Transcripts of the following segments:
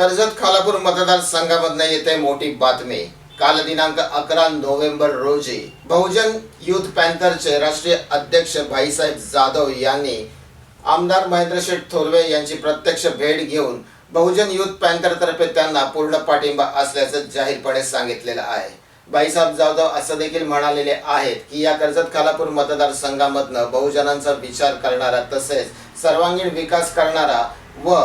कर्जत खालापूर मतदारसंघामधनं येते मोठी बातमी. काल दिनांक अकरा नोव्हेंबर रोजी बहुजन युथ पॅन्थरचे राष्ट्रीय अध्यक्ष भाईसाहेब जाधव यांनी आमदार महेंद्र शेठ थोरवे यांची प्रत्यक्ष भेट घेऊन बहुजन युथ पॅन्थरतर्फे त्यांना पूर्ण पाठिंबा असल्याचं जाहीरपणे सांगितलेलं आहे. भाईसाहेब जाधव असं देखील म्हणालेले आहेत की या कर्जत खालापूर मतदारसंघामधनं बहुजनांचा विचार करणारा तसेच सर्वांगीण विकास करणारा व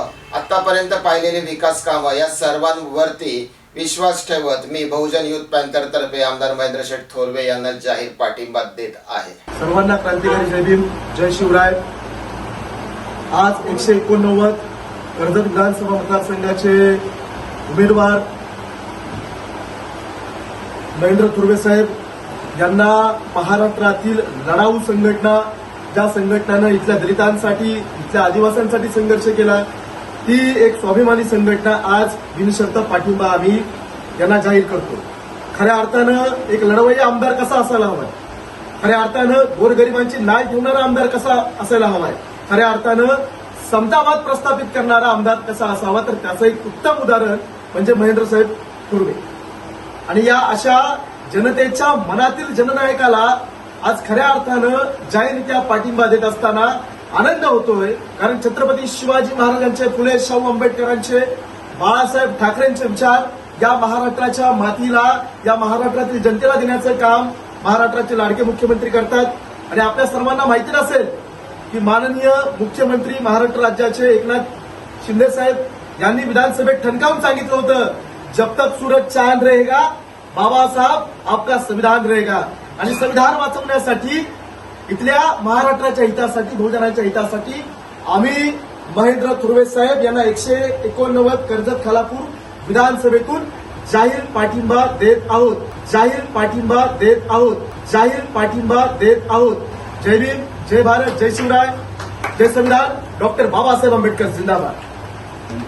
आतापर्यंत पाहिलेले विकास कामं या सर्वांवरती विश्वास ठेवत मी बहुजन युथ पॅन्थर तर्फे आमदार महेंद्र शेठ थोरवे यांना जाहीर पाठिंबा देत आहे. सर्वांना क्रांतिकारी जय भीम जय शिवराय. आज एकशे एकोणनव्वद कर्जत विधानसभा मतदारसंघाचे उमेदवार महेंद्र थुर्वे साहेब यांना महाराष्ट्रातील लढाऊ संघटना ज्या संघटनानं इथल्या दलितांसाठी इथल्या आदिवासींसाठी संघर्ष केला ती एक स्वाभिमानी संघटना आज बिनशर्त पाठिंबा आम्ही यांना जाहीर करतो. खऱ्या अर्थानं एक लढवय्या आमदार कसा असायला हवा खऱ्या अर्थानं गोरगरिबांची नाय ठेवणारा आमदार कसा असायला हवाय? खऱ्या अर्थानं समतावाद प्रस्थापित करणारा आमदार कसा असावा? तर त्याचं एक उत्तम उदाहरण म्हणजे महेंद्र साहेब थुर्वे आणि या अशा जनतेच्या मनातील जननायकाला आज खऱ्या अर्थानं जाहीररित्या पाठिंबा देत असताना आनंद होतोय. कारण छत्रपती शिवाजी महाराजांचे फुले शाहू आंबेडकरांचे बाळासाहेब ठाकरेंचे विचार या महाराष्ट्राच्या मातीला या महाराष्ट्रातील जनतेला देण्याचं काम महाराष्ट्राचे लाडके मुख्यमंत्री करतात. आणि आपल्या सर्वांना माहिती नसेल की माननीय मुख्यमंत्री महाराष्ट्र राज्याचे एकनाथ शिंदे साहेब यांनी विधानसभेत ठणकावून सांगितलं होतं जब तक सूरज चांद रहेगा बाबासाहेब आपला आपका संविधान रहेगा. आणि संविधान वाचवण्यासाठी इथल्या महाराष्ट्राच्या हितासाठी बहुजनाच्या हितासाठी आम्ही महेंद्र थुर्वे साहेब यांना एकशे एकोणनव्वद कर्जत खालापूर विधानसभेतून जाहीर पाठिंबा देत आहोत. जाहीर पाठिंबा देत आहोत. जाहीर पाठिंबा देत आहोत. जय भीम जय भारत जय शिवराय जय संविधान. डॉक्टर बाबासाहेब आंबेडकर जिंदाबाद.